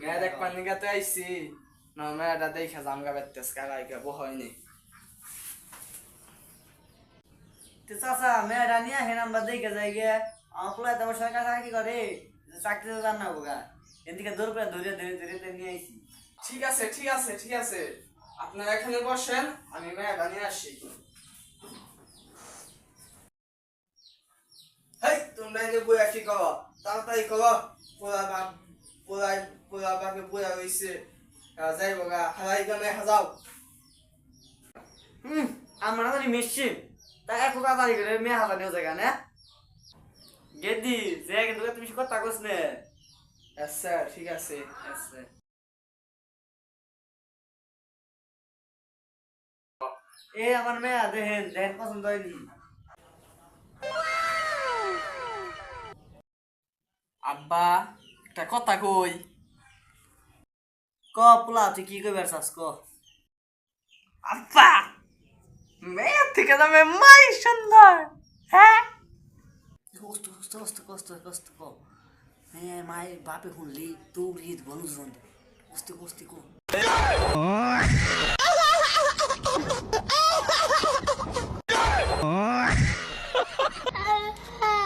মেয়ে দেখ আইছি। না মেয়েটা দেখে জামগা বেতেস কাকাইকে বহয়নি তো চাচা মেয়েটা নিয়ে আসেন আমরা দেখে যাই গে। আমার পোলা সরকার চাকরি করে চাকরিতে যান না বোগা। এদিকে দৌড় করে ধরে ধরে ধরে নিয়ে আইছি। ঠিক আছে ঠিক আছে ঠিক আছে। আপনারা এখানে বসেন, আমি মেয়েটা নিয়ে আসি। হেই, তোমরা এনে বইয়া কি করো তাড়াতাড়ি করো পোলা যাই বগা গামে হাজাও। হুম আমরা জানি তা করে জায়গা না? গেদি যে কিন্তু তুমি কথা কস নে। আচ্ছা ঠিক আছে। আচ্ছা এ আমার মেয়ে দেখেন দেখেন পছন্দ হয়নি। আব্বা একটা কথা কই। ক পোলা তুই কি কইবার চাস ক? আব্বা! মেয়ের থেকে দামে মাই সুন্দর হ্যাঁ? কষ্ট কষ্ট কষ্ট কষ্ট কষ্ট ক। হ্যাঁ মায়ের বাপে শুনলি তুই বন্ধু বন্ধু কষ্ট কষ্ট কো।